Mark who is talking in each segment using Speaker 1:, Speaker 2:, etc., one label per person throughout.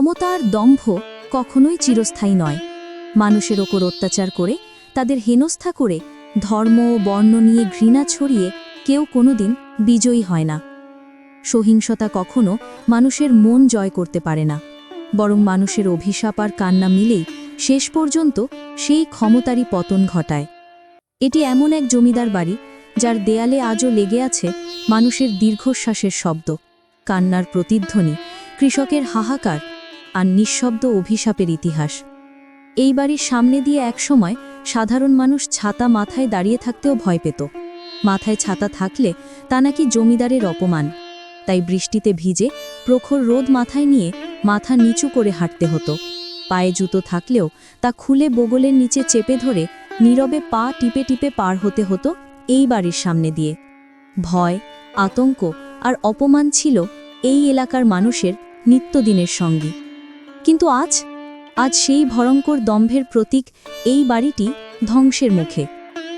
Speaker 1: ক্ষমতা আর দম্ভ কখনোই চিরস্থায়ী নয়। মানুষের ওপর অত্যাচার করে, তাদের হেনস্থা করে, ধর্ম ও বর্ণ নিয়ে ঘৃণা ছড়িয়ে কেউ কোনোদিন বিজয়ী হয় না। সহিংসতা কখনো মানুষের মন জয় করতে পারে না। বরং মানুষের অভিশাপ আর কান্না মিলেই শেষ পর্যন্ত সেই ক্ষমতারই পতন ঘটায়। এটি এমন এক জমিদার বাড়ি, যার দেয়ালে আজও লেগে আছে মানুষের দীর্ঘশ্বাসের শব্দ। কান্নার প্রতিধ্বনি, কৃষকের হাহাকার আর নিঃশব্দ অভিশাপের ইতিহাস। এই বাড়ির সামনে দিয়ে একসময় সাধারণ মানুষ ছাতা মাথায় দাঁড়িয়ে থাকতেও ভয় পেত। মাথায় ছাতা থাকলে তা নাকি জমিদারের অপমান। তাই বৃষ্টিতে ভিজে প্রখর রোদ মাথায় নিয়ে মাথা নিচু করে হাঁটতে হতো। পায়ে জুতো থাকলেও তা খুলে বগলের নিচে চেপে ধরে নীরবে পা টিপে টিপে পার হতে হতো এই বাড়ির সামনে দিয়ে। ভয়, আতঙ্ক আর অপমান ছিল এই এলাকার মানুষের নিত্যদিনের সঙ্গী। কিন্তু আজ আজ সেই ভয়ঙ্কর দম্ভের প্রতীক এই বাড়িটি ধ্বংসের মুখে।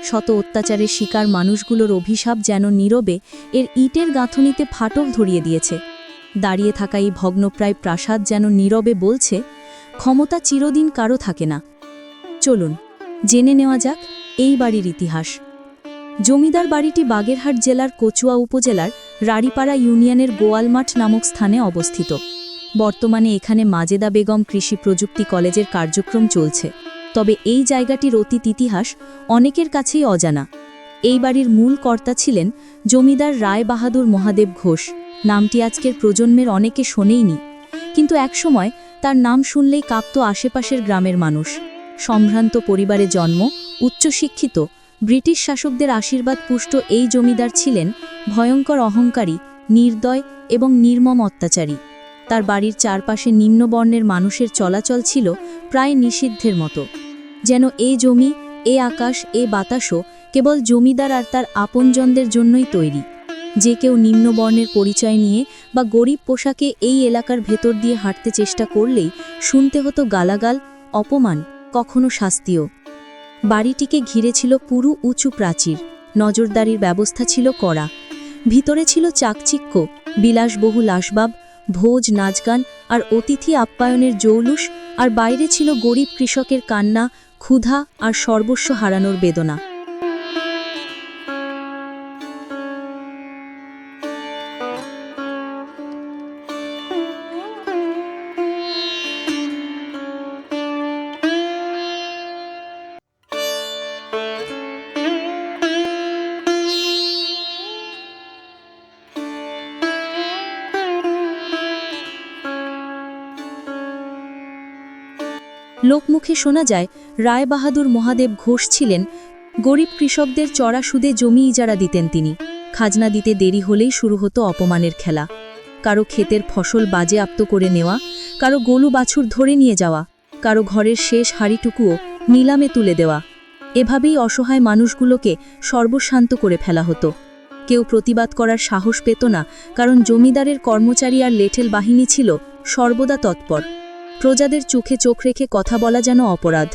Speaker 1: শত অত্যাচারের শিকার মানুষগুলোর অভিশাপ যেন নীরবে এর ইটের গাঁথনিতে ফাটল ধরিয়ে দিয়েছে। দাঁড়িয়ে থাকা এই ভগ্নপ্রায় প্রাসাদ যেন নীরবে বলছে, ক্ষমতা চিরদিন কারও থাকে না। চলুন, জেনে নেওয়া যাক এই বাড়ির ইতিহাস। জমিদার বাড়িটি বাগেরহাট জেলার কচুয়া উপজেলার রাড়িপাড়া ইউনিয়নের গোয়ালমাঠ নামক স্থানে অবস্থিত। বর্তমানে এখানে মাজেদা বেগম কৃষি প্রযুক্তি কলেজের কার্যক্রম চলছে। তবে এই জায়গাটির অতীত ইতিহাস অনেকের কাছেই অজানা। এই বাড়ির মূল কর্তা ছিলেন জমিদার রায় বাহাদুর মহাদেব ঘোষ। নামটি আজকের প্রজন্মের অনেকে শোনেইনি, কিন্তু একসময় তার নাম শুনলেই কাঁপত আশেপাশের গ্রামের মানুষ। সম্ভ্রান্ত পরিবারে জন্ম, উচ্চশিক্ষিত, ব্রিটিশ শাসকদের আশীর্বাদ পুষ্ট এই জমিদার ছিলেন ভয়ঙ্কর অহংকারী, নির্দয় এবং নির্মম অত্যাচারী। তার বাড়ির চারপাশে নিম্নবর্ণের মানুষের চলাচল ছিল প্রায় নিষিদ্ধের মতো। যেন এ জমি, এ আকাশ, এ বাতাসও কেবল জমিদার আর তার আপনজনদের জন্যই তৈরি। যে কেউ নিম্নবর্ণের পরিচয় নিয়ে বা গরিব পোশাকে এই এলাকার ভেতর দিয়ে হাঁটতে চেষ্টা করলেই শুনতে হতো গালাগাল, অপমান, কখনো শাস্তিও। বাড়িটিকে ঘিরে ছিল পুরু উঁচু প্রাচীর, নজরদারির ব্যবস্থা ছিল করা ভিতরে ছিল চাকচিক্য, বিলাসবহুল আসবাব ভোজ, নাচগান আর অতিথি আপ্যায়নের জৌলুস, আর বাইরে ছিল গরিব কৃষকের কান্না, ক্ষুধা আর সর্বস্ব হারানোর বেদনা। লোকমুখে শোনা যায় রায় বাহাদুর মহাদেব ঘোষ ছিলেন, গরিব কৃষকদের চড়া সুদে জমি ইজারা দিতেন তিনি। খাজনা দিতে দেরি হলেই শুরু হতো অপমানের খেলা। কারও ক্ষেতের ফসল বাজে আপ্ত করে নেওয়া, কারও গলু বাছুর ধরে নিয়ে যাওয়া, কারও ঘরের শেষ হাড়িটুকুও নিলামে তুলে দেওয়া। এভাবেই অসহায় মানুষগুলোকে সর্বশান্ত করে ফেলা হতো। কেউ প্রতিবাদ করার সাহস পেত না, কারণ জমিদারের কর্মচারী আর লেঠেল বাহিনী ছিল সর্বদা তৎপর। প্রজাদের চোখে চোখ রেখে কথা বলা যেন অপরাধ।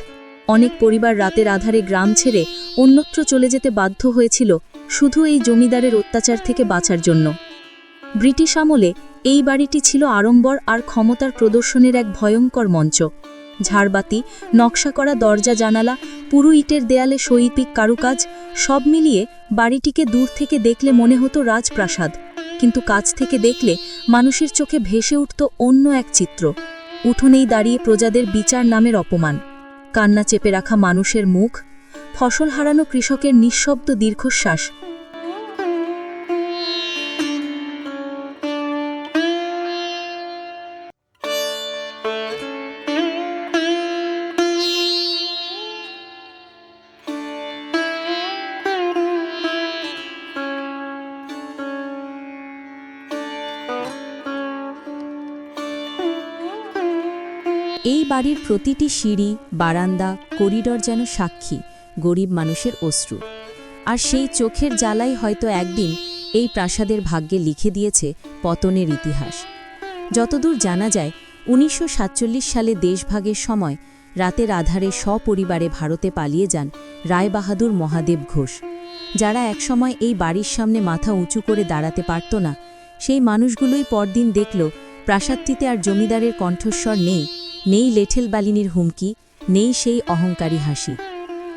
Speaker 1: অনেক পরিবার রাতের আধারে গ্রাম ছেড়ে অন্যত্র চলে যেতে বাধ্য হয়েছিল শুধু এই জমিদারের অত্যাচার থেকে বাঁচার জন্য। ব্রিটিশ আমলে এই বাড়িটি ছিল আড়ম্বর আর ক্ষমতার প্রদর্শনের এক ভয়ঙ্কর মঞ্চ। ঝাড়বাতি, নকশা করা দরজা, জানালা, পুরু ইটের দেয়ালে শৈল্পিক কারুকাজ, সব মিলিয়ে বাড়িটিকে দূর থেকে দেখলে মনে হতো রাজপ্রাসাদ। কিন্তু কাছ থেকে দেখলে মানুষের চোখে ভেসে উঠত অন্য এক চিত্র। উঠোনেই দাঁড়িয়ে প্রজাদের বিচার নামের অপমান। কান্না চেপে রাখা মানুষের মুখ, ফসল হারানো কৃষকের নিঃশব্দ দীর্ঘশ্বাস এই বাড়ির প্রতিটি সিঁড়ি, বারান্দা, করিডর যেন সাক্ষী, গরিব মানুষের অশ্রু। আর সেই চোখের জ্বালাই হয়তো একদিন এই প্রাসাদের ভাগ্যে লিখে দিয়েছে পতনের ইতিহাস। যতদূর জানা যায়, উনিশশো সাতচল্লিশ সালে দেশভাগের সময় রাতের আধারে সপরিবারে ভারতে পালিয়ে যান রায়বাহাদুর মহাদেব ঘোষ। যারা একসময় এই বাড়ির সামনে মাথা উঁচু করে দাঁড়াতে পারত না, সেই মানুষগুলোই পরদিন দেখল প্রাসাদটিতে আর জমিদারের কণ্ঠস্বর নেই নেই লেঠেল বালিনীর হুমকি, নেই সেই অহংকারী হাসি।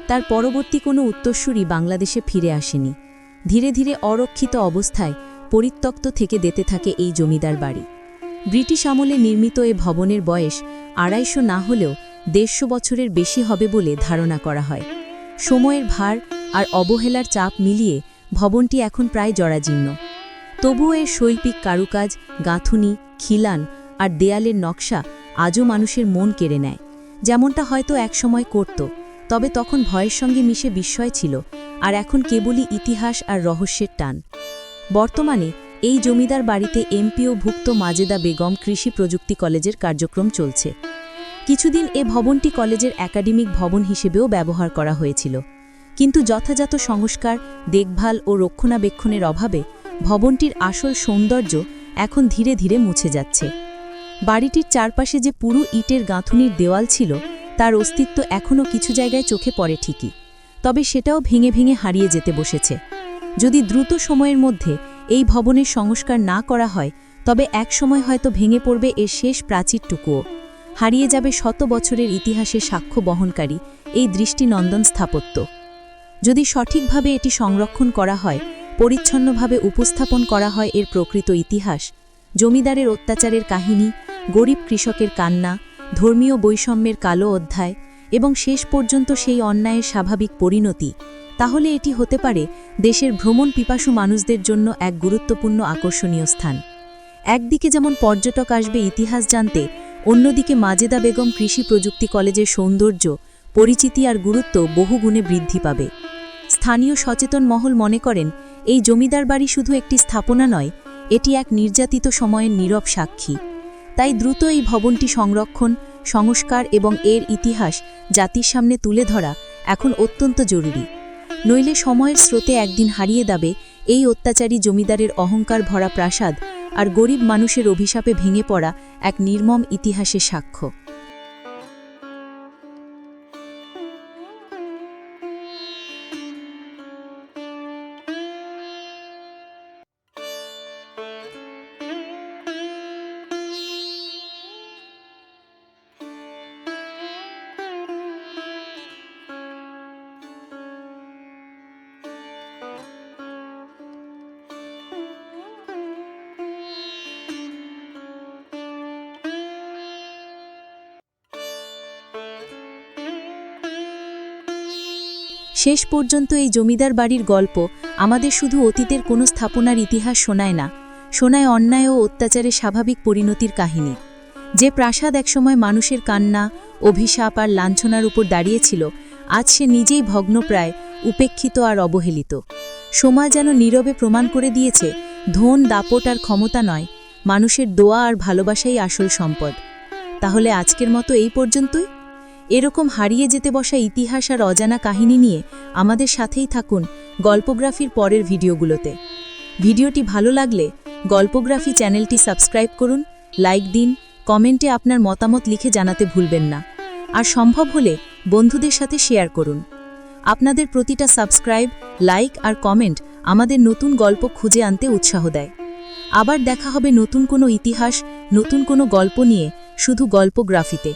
Speaker 1: তার পরবর্তী কোনো উত্তরসূরি বাংলাদেশে ফিরে আসেনি। ধীরে ধীরে অরক্ষিত অবস্থায় পরিত্যক্ত থেকে যেতে থাকে এই জমিদার বাড়ি। ব্রিটিশ আমলে নির্মিত এ ভবনের বয়স আড়াইশো না হলেও দেড়শো বছরের বেশি হবে বলে ধারণা করা হয়। সময়ের ভার আর অবহেলার চাপ মিলিয়ে ভবনটি এখন প্রায় জরাজীর্ণ। তবুও এর শৈল্পিক কারুকাজ, গাঁথুনি, খিলান আর দেয়ালের নকশা আজও মানুষের মন কেড়ে নেয়। যেমনটা হয়তো একসময় করত, তবে তখন ভয়ের সঙ্গে মিশে বিস্ময় ছিল, আর এখন কেবলই ইতিহাস আর রহস্যের টান। বর্তমানে এই জমিদার বাড়িতে এমপিও ভুক্ত মাজেদা বেগম কৃষি প্রযুক্তি কলেজের কার্যক্রম চলছে। কিছুদিন এ ভবনটি কলেজের একাডেমিক ভবন হিসেবেও ব্যবহার করা হয়েছিল। কিন্তু যথাযথ সংস্কার, দেখভাল ও রক্ষণাবেক্ষণের অভাবে ভবনটির আসল সৌন্দর্য এখন ধীরে ধীরে মুছে যাচ্ছে। বাড়িটির চারপাশে যে পুরো ইটের গাঁথুনির দেওয়াল ছিল, তার অস্তিত্ব এখনও কিছু জায়গায় চোখে পড়ে ঠিকই। তবে সেটাও ভেঙে ভেঙে হারিয়ে যেতে বসেছে। যদি দ্রুত সময়ের মধ্যে এই ভবনের সংস্কার না করা হয়, তবে এক সময় হয়তো ভেঙে পড়বে এর শেষ প্রাচীরটুকুও। হারিয়ে যাবে শত বছরের ইতিহাসের সাক্ষ্য বহনকারী এই দৃষ্টিনন্দন স্থাপত্য। যদি সঠিকভাবে এটি সংরক্ষণ করা হয়, পরিচ্ছন্নভাবে উপস্থাপন করা হয় এর প্রকৃত ইতিহাস জমিদারের অত্যাচারের কাহিনী, গরিব কৃষকের কান্না, ধর্মীয় বৈষম্যের কালো অধ্যায় এবং শেষ পর্যন্ত সেই অন্যায়ের স্বাভাবিক পরিণতি। তাহলে এটি হতে পারে দেশের ভ্রমণ পিপাসু মানুষদের জন্য এক গুরুত্বপূর্ণ আকর্ষণীয় স্থান। একদিকে যেমন পর্যটক আসবে ইতিহাস জানতে, অন্যদিকে মাজেদা বেগম কৃষি প্রযুক্তি কলেজের সৌন্দর্য, পরিচিতি আর গুরুত্ব বহুগুণে বৃদ্ধি পাবে। স্থানীয় সচেতন মহল মনে করেন, এই জমিদার বাড়ি শুধু একটি স্থাপনা নয় এটি এক নির্যাতিত সময়ের নীরব সাক্ষী। তাই দ্রুত এই ভবনটি সংরক্ষণ, সংস্কার এবং এর ইতিহাস জাতির সামনে তুলে ধরা এখন অত্যন্ত জরুরি। নইলে সময়ের স্রোতে একদিন হারিয়ে দাবে এই অত্যাচারী জমিদারের অহংকার ভরা প্রাসাদ আর গরিব মানুষের অভিশাপে ভেঙে পড়া এক নির্মম ইতিহাসের সাক্ষ্য। শেষ পর্যন্ত এই জমিদার বাড়ির গল্প আমাদের শুধু অতীতের কোনো স্থাপনার ইতিহাস শোনায় না, শোনায় অন্যায় ও অত্যাচারের স্বাভাবিক পরিণতির কাহিনী। যে প্রাসাদ একসময় মানুষের কান্না, অভিশাপ আর লাঞ্ছনার উপর দাঁড়িয়েছিল, আজ সে নিজেই ভগ্নপ্রায়, উপেক্ষিত আর অবহেলিত। সময় যেন নীরবে প্রমাণ করে দিয়েছে, ধন, দাপট আর ক্ষমতা নয়, মানুষের দোয়া আর ভালোবাসাই আসল সম্পদ। তাহলে আজকের মতো এই পর্যন্তই। এরকম হারিয়ে যেতে বসা ইতিহাস আর অজানা কাহিনী নিয়ে আমাদের সাথেই থাকুন গল্পগ্রাফির পরের ভিডিওগুলোতে। ভিডিওটি ভালো লাগলে গল্পগ্রাফি চ্যানেলটি সাবস্ক্রাইব করুন, লাইক দিন, কমেন্টে আপনার মতামত লিখে জানাতে ভুলবেন না। আর সম্ভব হলে বন্ধুদের সাথে শেয়ার করুন। আপনাদের প্রতিটা সাবস্ক্রাইব, লাইক আর কমেন্ট আমাদের নতুন গল্প খুঁজে আনতে উৎসাহ দেয়। আবার দেখা হবে নতুন কোনো ইতিহাস, নতুন কোনো গল্প নিয়ে শুধু গল্পগ্রাফিতে।